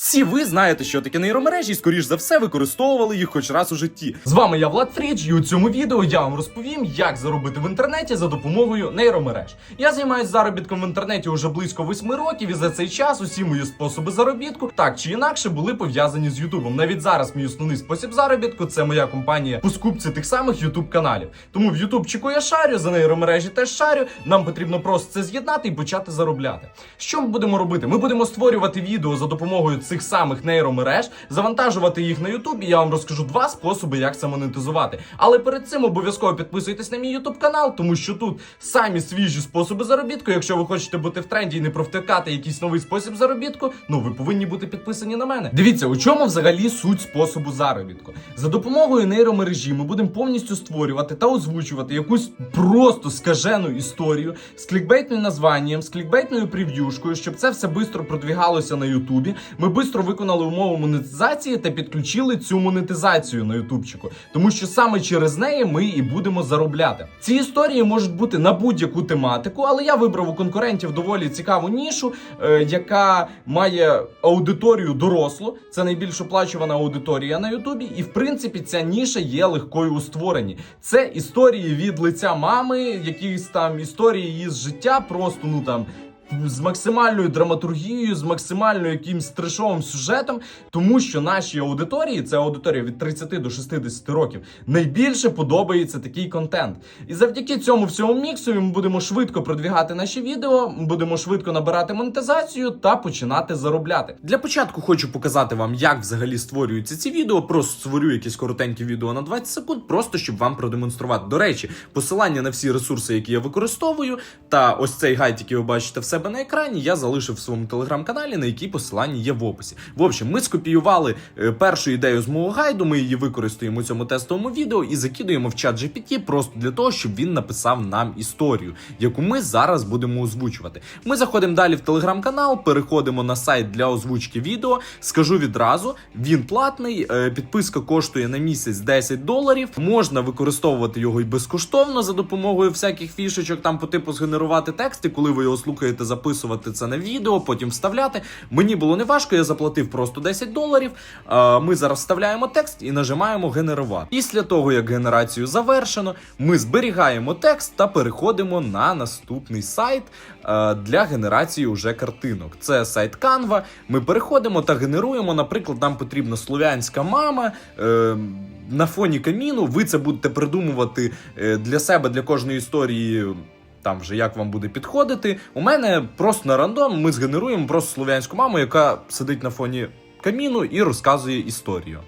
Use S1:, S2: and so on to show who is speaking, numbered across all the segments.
S1: Всі ви знаєте, що таке нейромережі, і скоріш за все використовували їх хоч раз у житті. З вами я Влад Фрідж, і у цьому відео я вам розповім, як заробити в інтернеті за допомогою нейромереж. Я займаюся заробітком в інтернеті уже близько 8 років, і за цей час усі мої способи заробітку так чи інакше були пов'язані з Ютубом. Навіть зараз мій основний спосіб заробітку це моя компанія по скупці тих самих Ютуб каналів. Тому в Ютубчику я шарю, за нейромережі теж шарю. Нам потрібно просто це з'єднати і почати заробляти. Що ми будемо робити? Ми будемо створювати відео за допомогою цих самих нейромереж, завантажувати їх на Ютуб, і я вам розкажу два способи, як це монетизувати. Але перед цим обов'язково підписуйтесь на мій Ютуб канал, тому що тут самі свіжі способи заробітку. Якщо ви хочете бути в тренді і не провтикати якийсь новий спосіб заробітку, ну ви повинні бути підписані на мене. Дивіться, у чому взагалі суть способу заробітку. За допомогою нейромережі ми будемо повністю створювати та озвучувати якусь просто скажену історію з клікбейтним названням, з клікбейтною прев'юшкою, щоб це все швидко продвігалося на Ютубі. Ми швидко виконали умову монетизації та підключили цю монетизацію на Ютубчику, тому що саме через неї ми і будемо заробляти. Ці історії можуть бути на будь-яку тематику, але я вибрав у конкурентів доволі цікаву нішу, е, яка має аудиторію дорослу. Це найбільш оплачувана аудиторія на Ютубі, і в принципі ця ніша є легкою у створенні. Це історії від лиця мами, якісь там історії із життя, просто ну там. З максимальною драматургією, з максимально якимсь трешовим сюжетом, тому що нашій аудиторії, це аудиторія від 30 до 60 років, найбільше подобається такий контент. І завдяки цьому всьому міксу ми будемо швидко продвігати наші відео, будемо швидко набирати монетизацію та починати заробляти. Для початку хочу показати вам, як взагалі створюються ці відео. Просто створю якесь коротеньке відео на 20 секунд, просто щоб вам продемонструвати. До речі, посилання на всі ресурси, які я використовую, та ось цей гайд, який ви бачите в себе на екрані, я залишив в своєму телеграм-каналі, на який посилання є в описі. В общем, ми скопіювали е, першу ідею з мого гайду. Ми її використаємо у цьому тестовому відео і закидуємо в чат GPT просто для того, щоб він написав нам історію, яку ми зараз будемо озвучувати. Ми заходимо далі в телеграм-канал, переходимо на сайт для озвучки відео. Скажу відразу, він платний. е, Підписка коштує на місяць 10 доларів. Можна використовувати його і безкоштовно за допомогою всяких фішечок, там по типу згенерувати тексти, коли ви його слухаєте, записувати це на відео, потім вставляти. Мені було не важко, я заплатив просто 10 доларів. Ми зараз вставляємо текст і нажимаємо генерувати. Після того, як генерацію завершено, ми зберігаємо текст та переходимо на наступний сайт е, для генерації уже картинок. Це сайт Canva. Ми переходимо та генеруємо. Наприклад, нам потрібна слов'янська мама. Е, на фоні каміну ви це будете придумувати е, для себе, для кожної історії. Там вже як вам буде підходити. У мене просто на рандом ми згенеруємо просто слов'янську маму, яка сидить на фоні каміну і розказує історію.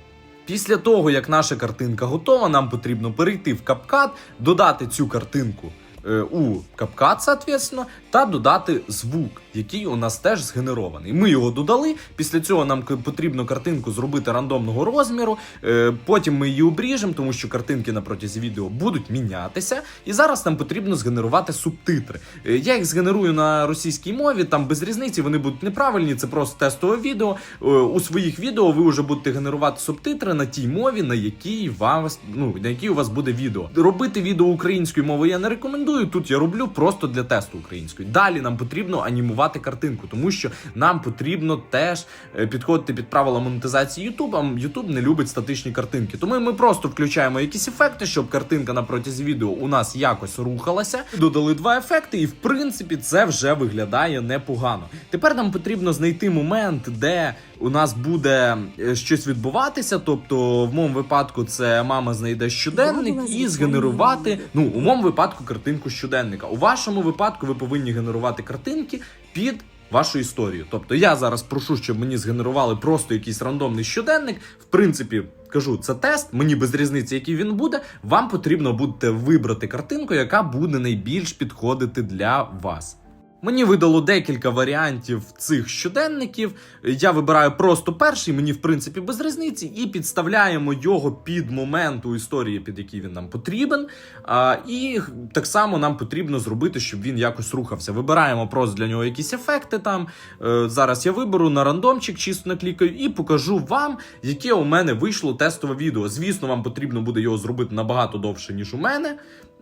S1: Після того, як наша картинка готова, нам потрібно перейти в CapCut, додати цю картинку е, у CapCut, соответственно, та додати звук, який у нас теж згенерований. Ми його додали. Після цього нам потрібно картинку зробити рандомного розміру. Е, потім ми її обріжемо, тому що картинки на протязі відео будуть мінятися. І зараз нам потрібно згенерувати субтитри. Е, я їх згенерую на російській мові, там без різниці вони будуть неправильні, це просто тестове відео. Е, у своїх відео ви вже будете генерувати субтитри на тій мові, на якій вас ну на якій у вас буде відео. Робити відео українською мовою я не рекомендую. Тут я роблю просто для тесту української. Далі нам потрібно анімувати картинку, тому що нам потрібно теж е, підходити під правила монетизації YouTube, а YouTube не любить статичні картинки. Тому ми просто включаємо якісь ефекти, щоб картинка на протязі відео у нас якось рухалася. Додали два ефекти, і в принципі це вже виглядає непогано. Тепер нам потрібно знайти момент, де у нас буде е, щось відбуватися. Тобто, в моєму випадку, це мама знайде щоденник і згенерувати. Ну, у моєму випадку картинку щоденника. У вашому випадку ви повинні генерувати картинки під. Вашу історію. Тобто я зараз прошу, щоб мені згенерували просто якийсь рандомний щоденник. В принципі, кажу, це тест, мені без різниці, який він буде. Вам потрібно буде вибрати картинку, яка буде найбільш підходити для вас. Мені видало декілька варіантів цих щоденників. Я вибираю просто перший, мені в принципі без різниці, і підставляємо його під момент у історії, під який він нам потрібен. А, і так само нам потрібно зробити, щоб він якось рухався. Вибираємо просто для нього якісь ефекти. Там Е, зараз я виберу на рандомчик, чисто наклікаю, і покажу вам, яке у мене вийшло тестове відео. Звісно, вам потрібно буде його зробити набагато довше, ніж у мене.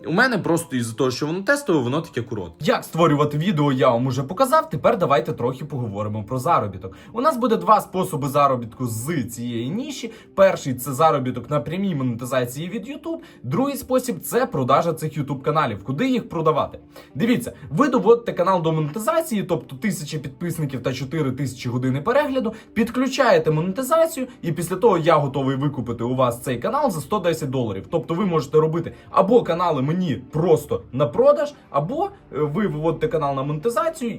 S1: У мене просто із-за того, що воно тестове, воно таке коротке. Як створювати відео я вам уже показав. Тепер давайте трохи поговоримо про заробіток. У нас буде два способи заробітку з цієї ніші. Перший це заробіток на прямій монетизації від YouTube. Другий спосіб це продажа цих YouTube каналів. Куди їх продавати? Дивіться, ви доводите канал до монетизації, тобто тисячі підписників та 4 тисячі години перегляду. Підключаєте монетизацію, і після того я готовий викупити у вас цей канал за 110 доларів. Тобто ви можете робити або канали мені просто на продаж, або е, ви виводите канал на монетизацію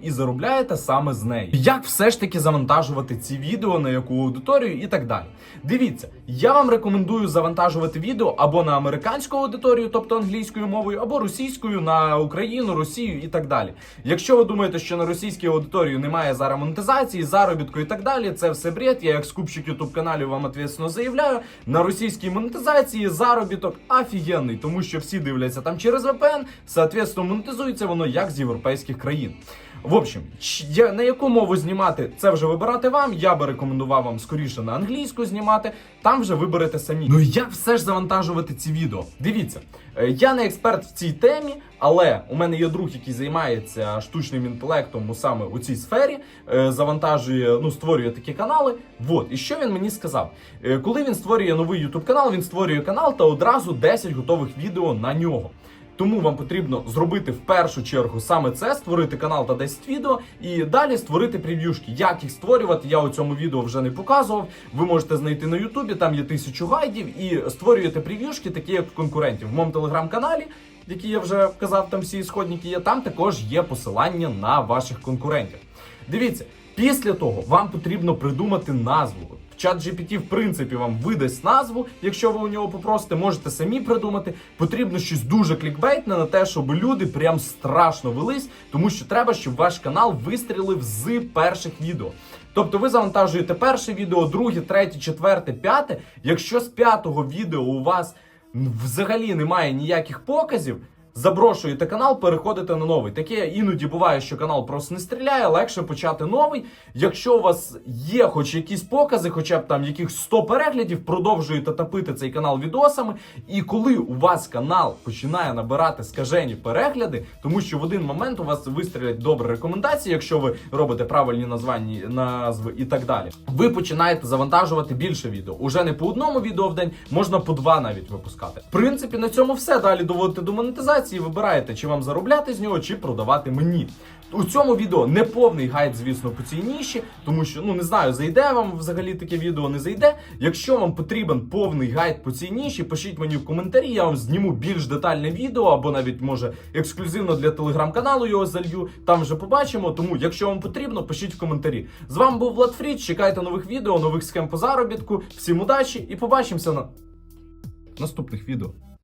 S1: і заробляєте саме з неї. Як все ж таки завантажувати ці відео, на яку аудиторію і так далі. Дивіться, я вам рекомендую завантажувати відео або на американську аудиторію, тобто англійською мовою, або російською на Україну, Росію і так далі. Якщо ви думаєте, що на російській аудиторії немає зараз монетизації, заробітку і так далі, це все бред. Я як скупщик ютуб каналів вам ответственно заявляю. На російській монетизації заробіток офігенний, тому що всі дивляться там через VPN, соответственно, монетизується воно як з європейських країн. В общем, на яку мову знімати, це вже вибирати вам. Я би рекомендував вам скоріше на англійську знімати. Там вже виберете самі. Ну як все ж завантажувати ці відео? Дивіться, е, я не експерт в цій темі, але у мене є друг, який займається штучним інтелектом саме у цій сфері, е, завантажує, ну створює такі канали. Вот, і що він мені сказав? Е, Коли він створює новий YouTube канал, він створює канал та одразу 10 готових відео на нього. Тому вам потрібно зробити в першу чергу саме це, створити канал та 10 відео, і далі створити прев'юшки. Як їх створювати, я у цьому відео вже не показував. Ви можете знайти на Ютубі, там є тисячу гайдів, і створюєте прев'юшки, такі як конкурентів. В моєму телеграм-каналі, який я вже вказав, там всі ісходники є. Там також є посилання на ваших конкурентів. Дивіться, після того вам потрібно придумати назву. Чат GPT, в принципі, вам видасть назву, якщо ви у нього попросите, можете самі придумати. Потрібно щось дуже клікбейтне на те, щоб люди прям страшно велись, тому що треба, щоб ваш канал вистрілив з перших відео. Тобто ви завантажуєте перше відео, друге, третє, четверте, п'яте. Якщо з п'ятого відео у вас взагалі немає ніяких показів. Заброшуєте канал, переходите на новий. Таке іноді буває, що канал просто не стріляє, легше почати новий. Якщо у вас є хоч якісь покази, хоча б там яких 100 переглядів, продовжуєте тапити цей канал відосами. І коли у вас канал починає набирати скажені перегляди, тому що в один момент у вас вистрілять добрі рекомендації, якщо ви робите правильні названі назви і так далі, ви починаєте завантажувати більше відео. Уже не по одному відео в день, можна по два навіть випускати. В принципі, на цьому все. Далі доводите до монетизації, вибираєте, чи вам заробляти з нього, чи продавати мені. У цьому відео не повний гайд, звісно, по цій ніші, тому що ну не знаю, зайде вам взагалі таке відео, не зайде. Якщо вам потрібен повний гайд по цій ніші, пишіть мені в коментарі, я вам зніму більш детальне відео, або навіть може ексклюзивно для телеграм-каналу його залью. Там вже побачимо. Тому, якщо вам потрібно, пишіть в коментарі. З вами був Влад Фріч, Чекайте нових відео, нових схем по заробітку. Всім удачі і побачимося на наступних відео.